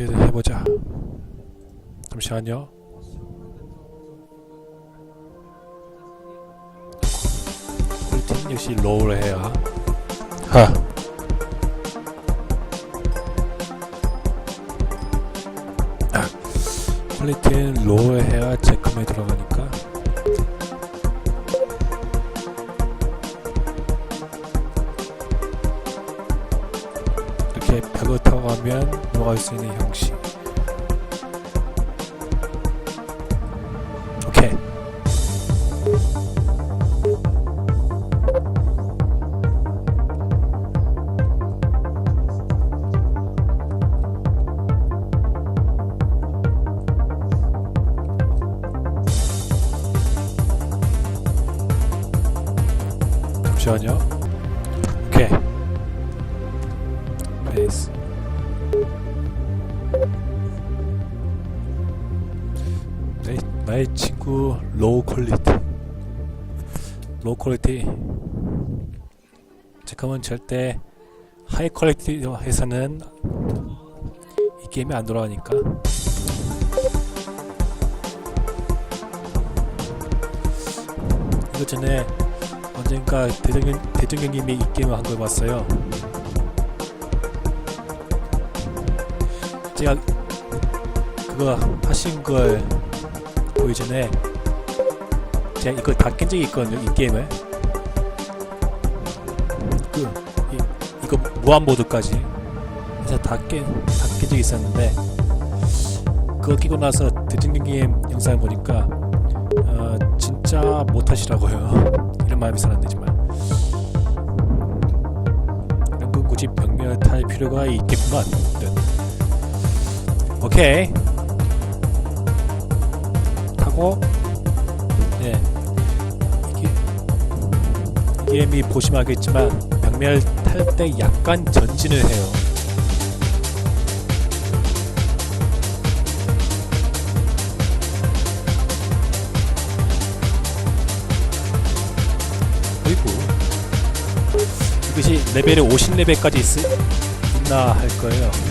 업데이트 해보자. 잠시만요. 꿀팀 역시 로우를 해야. 하. 아, 퀄리티는 로우를 해야 제컴에 들어가니까. 이렇게 벽을 타고 가면 넘어갈 수 있는 형식. 오케이. 잠시만요. 친구 로우 퀄리티. 로우 퀄리티. 잠깐만 절대 하이 퀄리티에서는 이 게임이 안 돌아가니까. 이거 전에 언젠가 대정경 대정경님이 이 게임을 한 걸 봤어요. 제가 그거 하신 걸 보기 전에 제가 이걸 다깬 적이 있거든요 이 게임을. 그 이, 이거 무한 모드까지 해서 다깬다깬 적이 있었는데 그거 끼고 나서 대중경 게임 영상을 보니까 어, 진짜 못하시라고요. 이런 마음이 살았는지만. 그 굳이 벽면을 탈 필요가 있겠구만. 오케이 하고 네. 이게 이 게임이 보시면 알겠지만 벽면을 탈 때 약간 전진을 해요. 그리고 이것이 레벨이 50레벨까지 있, 있나 할 거예요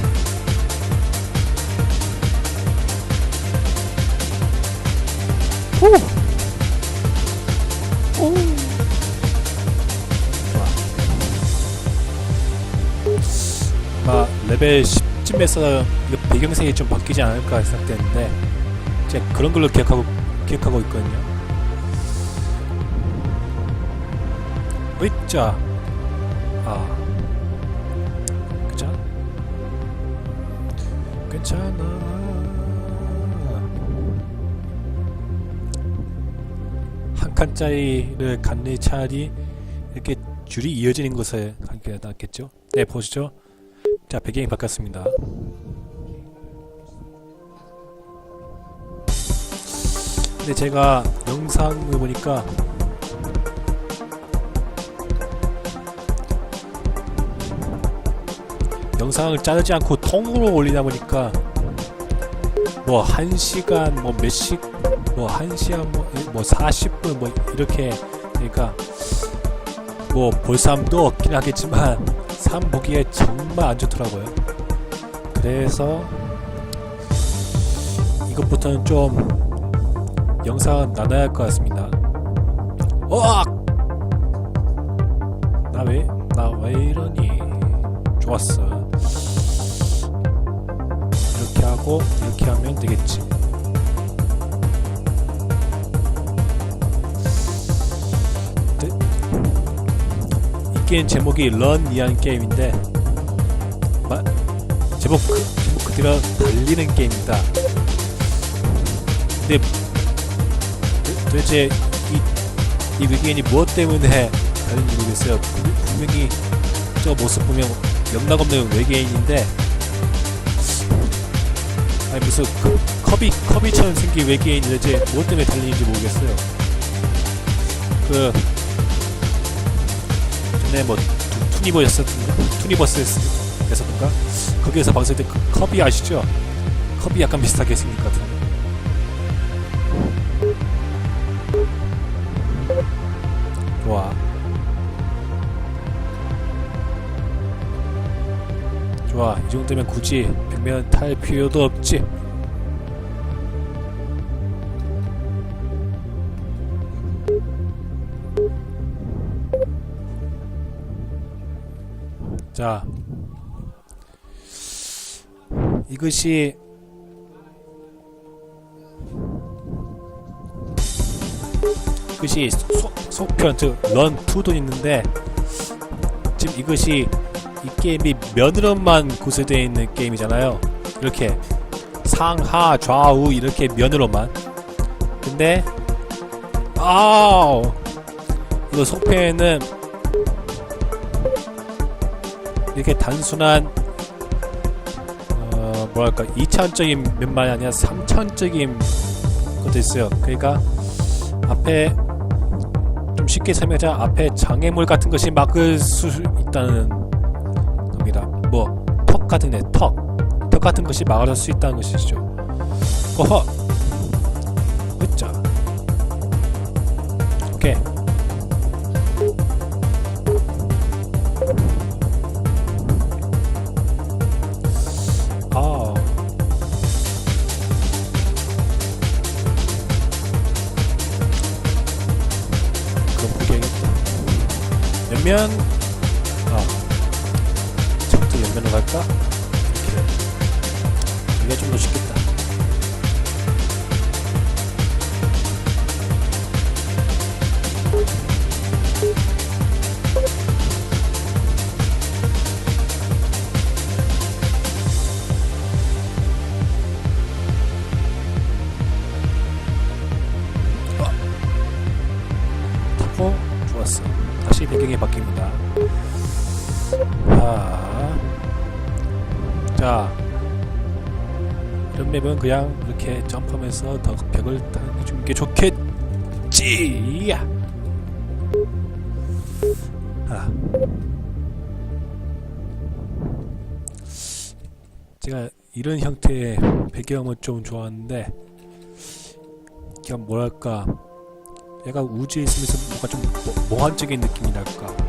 후! 오! 좋아. 아마 레벨 10쯤에서 배경색이 좀 바뀌지 않을까 생각되는데 제가 그런 걸로 기억하고 기억하고 있거든요. 으이짜 아 괜찮아 괜찮아 한 칸짜리를 갔네 차라리. 이렇게 줄이 이어지는 게 낫겠죠? 네 보시죠. 자 배경이 바뀌었습니다. 근데 제가 영상을 보니까 영상을 자르지 않고 통으로 올리다 보니까 뭐 1시간 뭐 몇십 뭐 1시간 뭐, 뭐 40분 뭐 이렇게 그러니까 뭐볼 사람도 없긴 하겠지만 사람 보기에 정말 안 좋더라고요. 그래서 이것부터는 좀 영상 나눠야 할 것 같습니다. 어 게임 제목이 런이한 게임인데, 마, 제목, 그, 그대로 달리는 게임이다. 근데, 도- 도대체 이, 이 외계인이 무엇 때문에 다른지 모르겠어요. 분- 분명히 저 모습 보면 영락 없는 외계인인데 아니 무슨 그 커비 커비처럼 생긴 외계인이 대체 무엇 때문에 달리는지 모르겠어요. 그 전에 뭐 투- 투니버였었던가 투니버스였었던가 거기에서 방송할 때그 커비 아시죠? 커비 약간 비슷하게 생겼거든요. 좋아. 좋아 이 정도면 굳이 벽면 탈 필요도 없지 자 이것이 이것이 소, 속편 즉런 2도 있는데 지금 이것이 이 게임이 면으로만 구성되어 있는 게임이잖아요. 이렇게 상하 좌우 이렇게 면으로만. 근데 아우 이거 속편에는 이렇게 단순한 어 뭐랄까 2차원적인 면만이 아니라 3차원적인 것도 있어요. 그러니까 앞에 좀 쉽게 설명하자 앞에 장애물 같은 것이 막을 수 있다는 겁니다. 뭐 턱 같은 애, 턱, 턱 같은 것이 막을 수 있다는 것이죠. 어허, 옆면, 그냥 이렇게 점프하면서 더 벽을 타주는 게 좋겠지. 아, 제가 이런 형태의 배경을 좀 좋아하는데, 그냥 뭐랄까. 얘가 우주에 있으면서 뭔가 좀 모- 몽환적인 느낌이랄까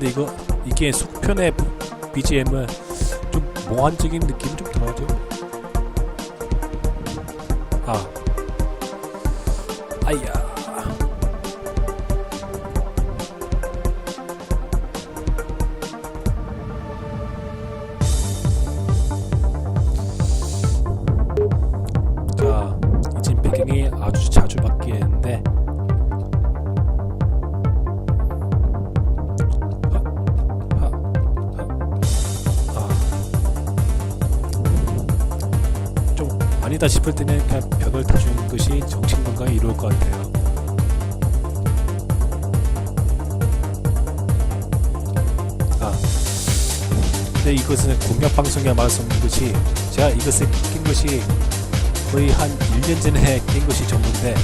근데 이거 이게 속편의 BGM은 좀 몽환적인 느낌이 좀 덜하죠. 아. 아이야 싶을 때는 그냥 벽을 타주는 것이 정신 건강에 이로울 것 같아요. 아, 근데 이것은 공약 방송에 말씀드린 것이 제가 이것을 낀 것이 거의 한 1년 전에 낀 것이 전부인데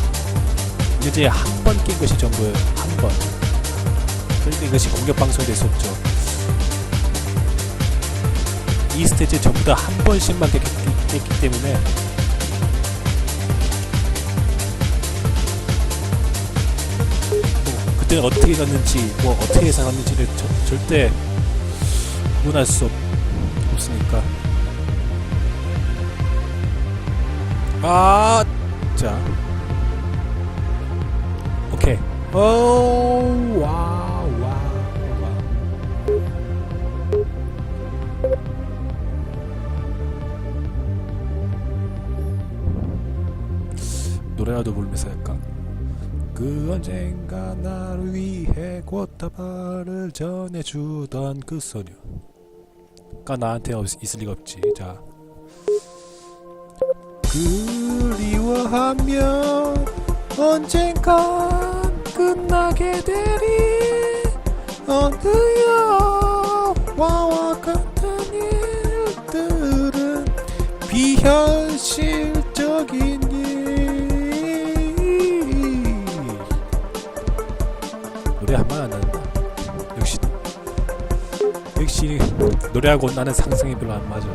1년 전에 한 번 낀 것이 전부예요. 한 번. 그러니까 이것이 공격 방송이 될 수 없죠. 이 스테이지 전부 다 한 번씩만 깼기 때문에 그때는 어떻게 갔는지 뭐 어떻게 살았는지를 저- 절대 구분할 수 없, 없으니까 아, 자, 오케이. 오, 와. 노래라도 부르면서? 그 언젠가 나를 위해 꽃다발을 전해주던 그 소녀가 나한테 없- 있을 리가 없지. 자. 그리워하면 언젠간 끝나게 되리 어느 영화와 같은 일들은 비현실적인 노래하고 나는 상승이 별로 안 맞아.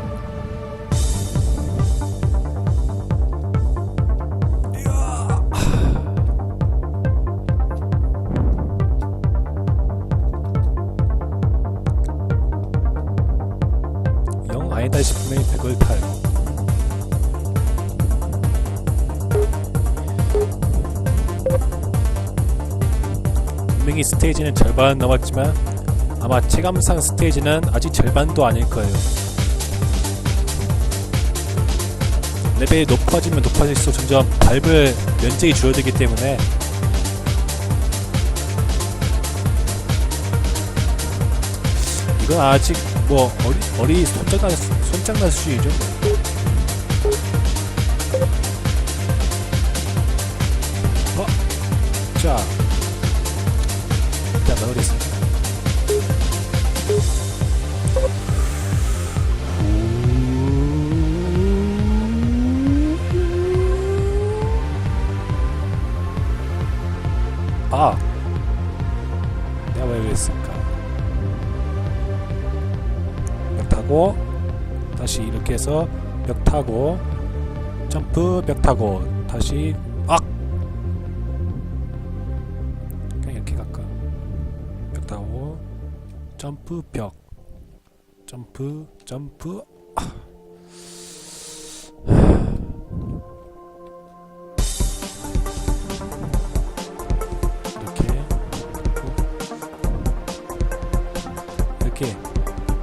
영 아니다 싶으면 백을 탈. 분명히 스테이지는 절반 남았지만 아마 체감상 스테이지는 아직 절반도 아닐 거예요. 레벨이 높아지면 높아질수록 점점 밟을 면적이 줄어들기 때문에 이건 아직 뭐 어리, 어리 손장난 손장난 수준이죠. 어, 자, 일단 넣어겠습니다. 타고 다시 이렇게 해서 벽 타고 점프 벽 타고 다시 악 그냥 이렇게 갈까? 벽 타고 점프 벽 점프 점프 아. 이렇게 이렇게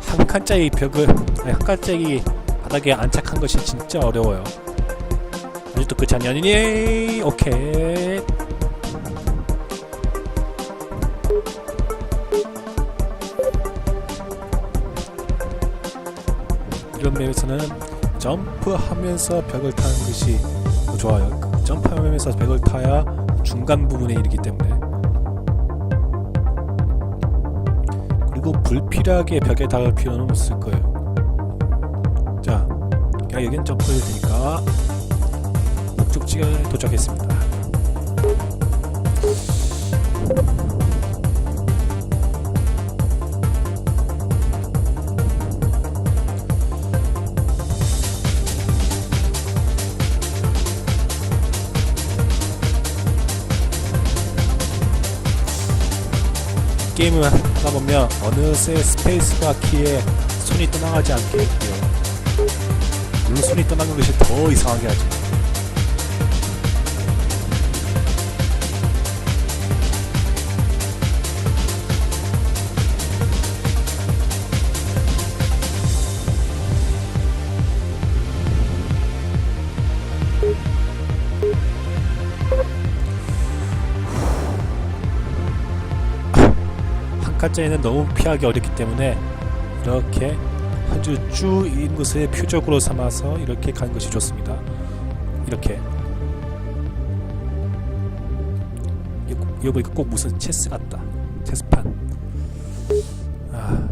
한 칸짜리 벽을 아니, 한 칸짜리 바닥에 안착한 것이 진짜 어려워요. 아직도 끝이 아니니 오케이 이런 맵에서는 점프하면서 벽을 타는 것이 더 좋아요. 그 점프하면서 벽을 타야 중간 부분에 이르기 때문에 불필요하게 벽에 닿을 필요는 없을 거예요. 자, 야 여긴 점프해도 되니까 목적지에 도착했습니다. 게임을 하다 보면 어느새 스페이스바 키에 손이 떠나가지 않게 돼요. 물론 손이 떠나는 것이 더 이상하게 하죠. 한 칸짜리는 너무 피하기 어렵기 때문에 이렇게 한 줄쭉 것을 표적으로 삼아서 이렇게 가는 것이 좋습니다. 이렇게 이거, 보니까 꼭 무슨 체스 같다. 체스판. 아,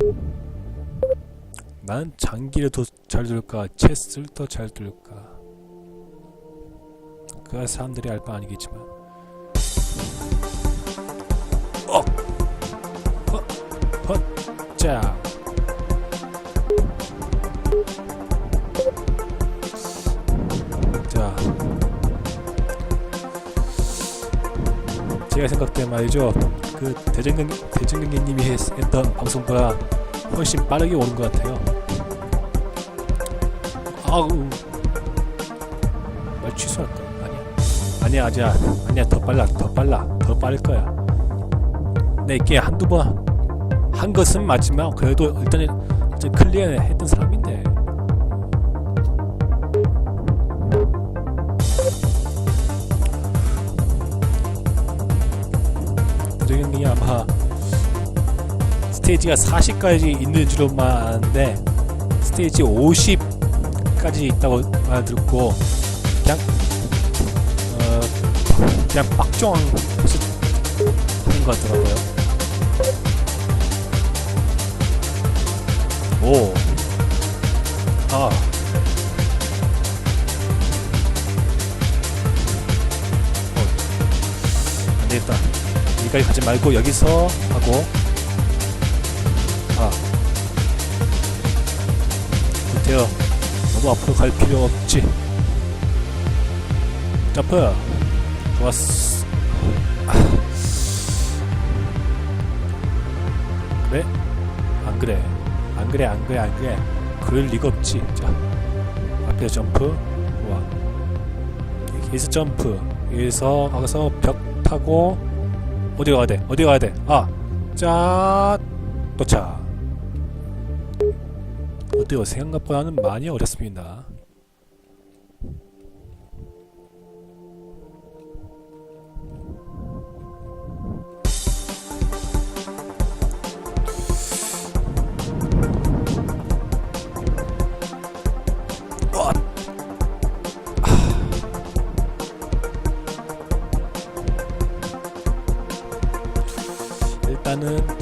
난 장기를 더잘 둘까, 체스를 더잘 둘까. 그 사람들이 알 바 아니겠지만. 자. 자. 제가 생각 때 말이죠. 그 대정경 대정경님이 했던 방송보다 훨씬 빠르게 오는 것 같아요. 아우. 말 취소할까? 아니야. 아니야, 아니야. 아니야. 더 빨라. 더 빨라. 더 빠를 거야. 내 이게 한두 번 한 것은 맞지만 그래도 일단은 이제 클리어 했던 사람인데 드래곤이 아마 스테이지가 40까지 있는 줄만 아는데 스테이지 50까지 있다고 말 듣고 그냥 어 그냥 빡종한 하는 것 같더라고요. 오. 아. 어. 안 되겠다. 여기까지 가지 말고 여기서 하고. 아. 못해요. 너무 앞으로 갈 필요 없지. 점프. 좋았어. 아. 그래? 안 그래. 안 그래 안 그래 안 그래 그럴 리가 없지 자 앞에 점프 와 여기서 점프 여기서 가서 벽 타고 어디 가야 돼? 어디 가야 돼? 아, 자, 도착. 어때요? 생각보다는 많이 어렵습니다.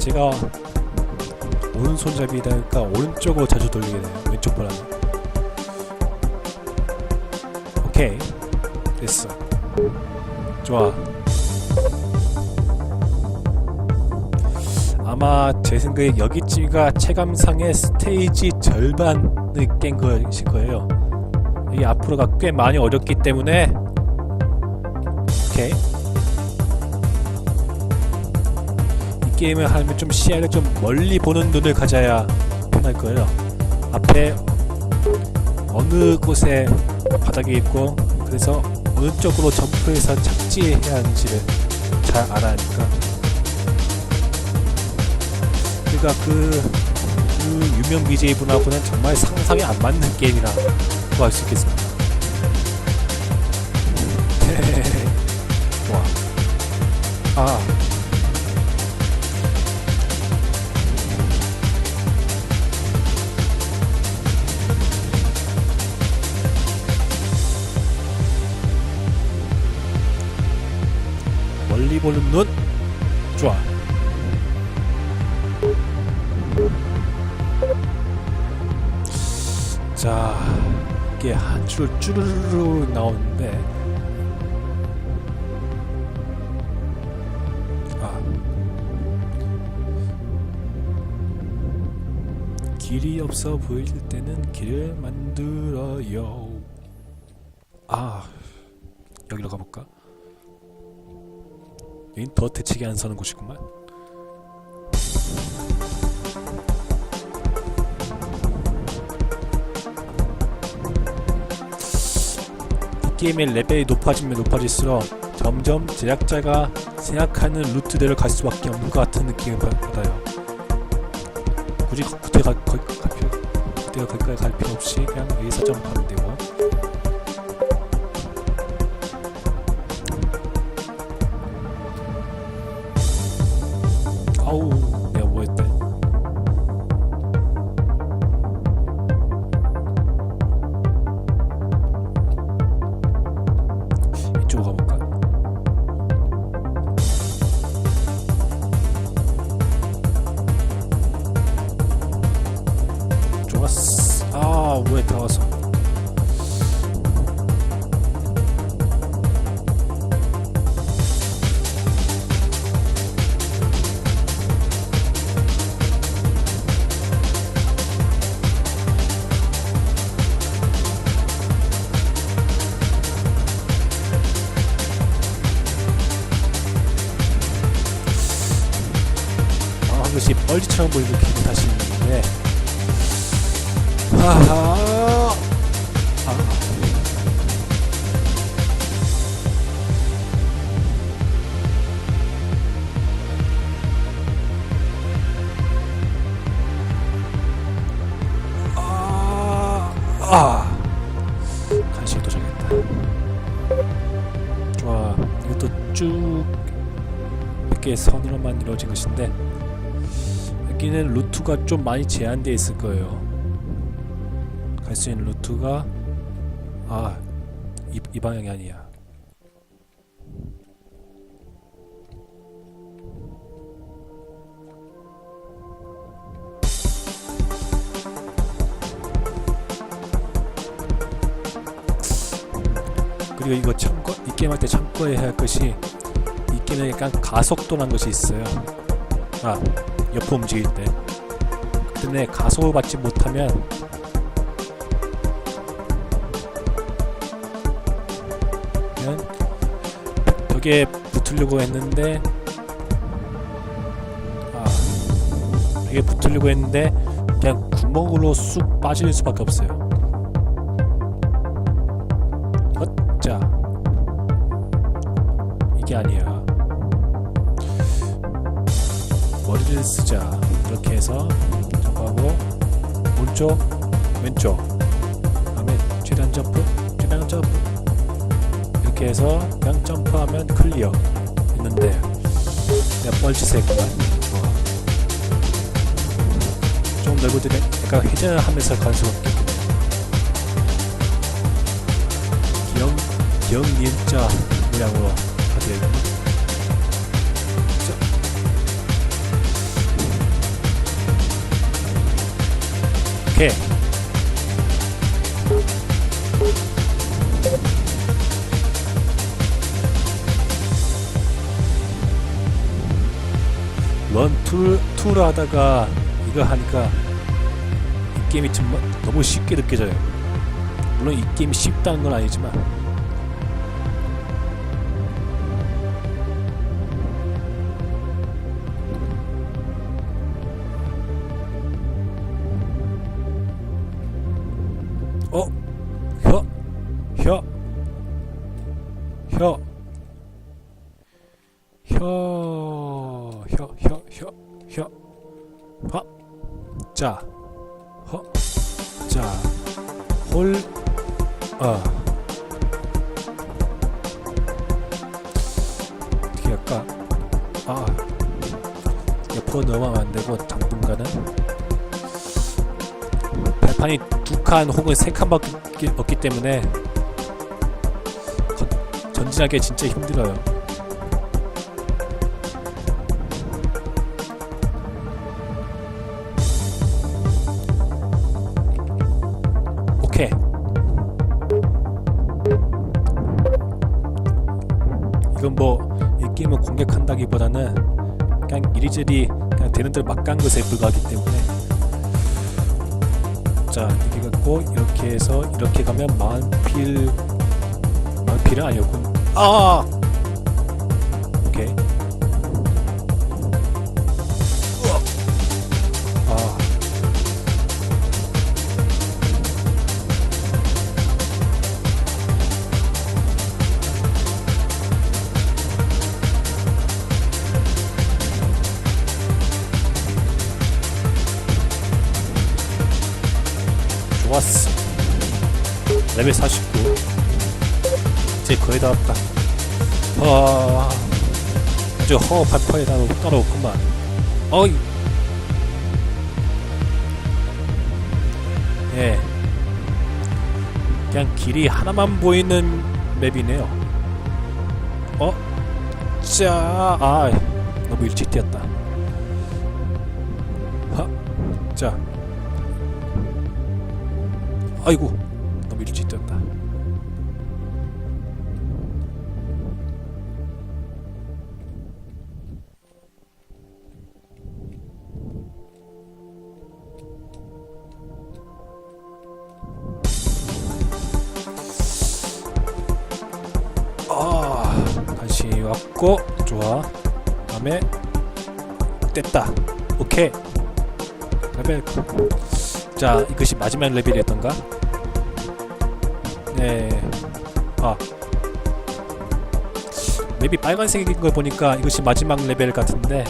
제가 오른손잡이다 보니까 오른쪽으로 자주 돌리게 돼요. 왼쪽보다는. 오케이. 됐어. 좋아. 아마 제 생각에 여기쯤가 체감상의 스테이지 절반을 깬 것일 거예요. 이게 앞으로가 꽤 많이 어렵기 때문에 오케이. 게임을 하면 좀 시야를 좀 멀리 보는 눈을 가져야 편할 거예요. 앞에 어느 곳에 바닥이 있고 그래서 어느 쪽으로 점프해서 착지해야 하는지를 잘 알아야 하니까 그러니까 그, 그 유명 BJ 분하고는 정말 상상이 안 맞는 게임이라고 할 수 있겠습니다. 좋아. 아. 보는 눈 좋아. 자 이게 한 줄 쭈르르 나오는데. 아. 길이 없어 보일 때는 길을 만들어요. 아 여기로 가볼까? 여긴 더 대책이 안 서는 곳이구만. 이 게임의 레벨이 높아지면 높아질수록 점점 제작자가 생각하는 루트대로 갈 수밖에 없는 것 같은 느낌을 받- 받아요. 굳이 거- 그때 갈, 필요, 없이 그냥 여기서 점프하면 되고. 선으로만 이루어진 것인데 여기는 루트가 좀 많이 제한되어 있을 거예요. 갈 수 있는 루트가 아, 이, 이 방향이 아니야. 그리고 이거 참고 이 게임 할 때 참고해야 할 것이 이 게임에 약간 가속도라는 것이 있어요. 아, 옆으로 움직일 때. 근데 가속을 받지 못하면 벽에 붙으려고 했는데 아 벽에 붙으려고 했는데 그냥 구멍으로 쑥 빠질 수밖에 없어요. 헛자 이게 아니야. 쓰자. 이렇게 해서 점프하고 오른쪽 왼쪽. 다음에 최단 점프 최단 점프. 이렇게 해서 그냥 점프하면 클리어 했는데 내가 뻘짓을 했구만. 어. 좀 넓고 되면 약간 회전을 하면서 갈 수밖에 없겠네. 기억 기억 니은자 모양으로 가져야겠네 오 런 투, 투를 하다가 이거 하니까 이 게임이 정말 너무 쉽게 느껴져요. 물론 이 게임이 쉽다는 건 아니지만 어? 혀? 혀? 혀? 혀? 혀? 허? 자 허? 자 홀? 어 어떻게 할까? 아 옆으로 넘어가면 안 되고 당분간은 발판이 두 칸 혹은 세 칸밖에 없기 때문에 거- 전진하기 진짜 힘들어요. 뭐 이 게임을 공격한다기보다는 그냥 이리저리 그냥 되는 대로 막 간 것에 불과하기 때문에. 자 이렇게 갖고 이렇게 해서 이렇게 가면 만필 만필은 아니었군. 아 레벨 49 이제 거의 다 왔다. 아 아주 허허팔팔이 따로 따라오구만. 어이. 예. 그냥 길이 하나만 보이는 맵이네요. 어? 자, 아, 너무 일찍 뛰었다. 하, 자, 아이고 떴다. 아 간신히 왔고 좋아. 다음에 됐다. 오케이. 레벨 자, 이것이 마지막 레벨이었던가? 네. 아. 맵이 빨간색인 걸 보니까 이것이 마지막 레벨 같은데.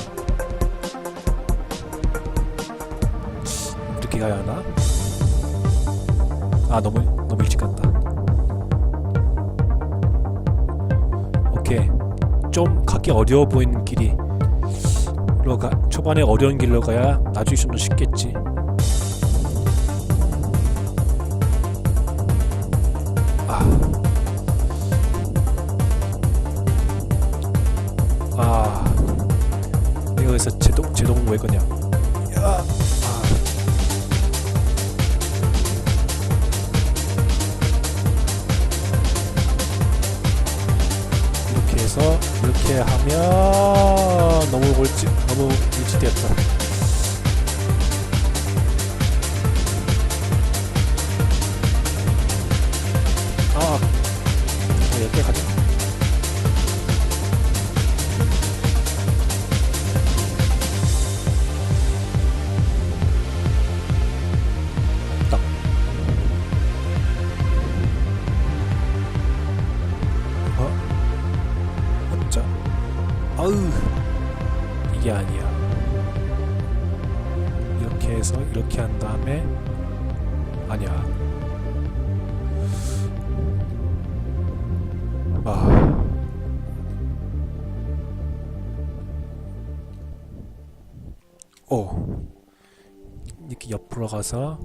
이렇게 가야 하나? 아, 너무, 너무 일찍 갔다. 오케이. 좀 가기 어려워 보이는 길이. 로 가, 초반에 어려운 길로 가야 나중에 좀 더 쉽겠지. 없다. 아, 아, 아 여태 가자. 가서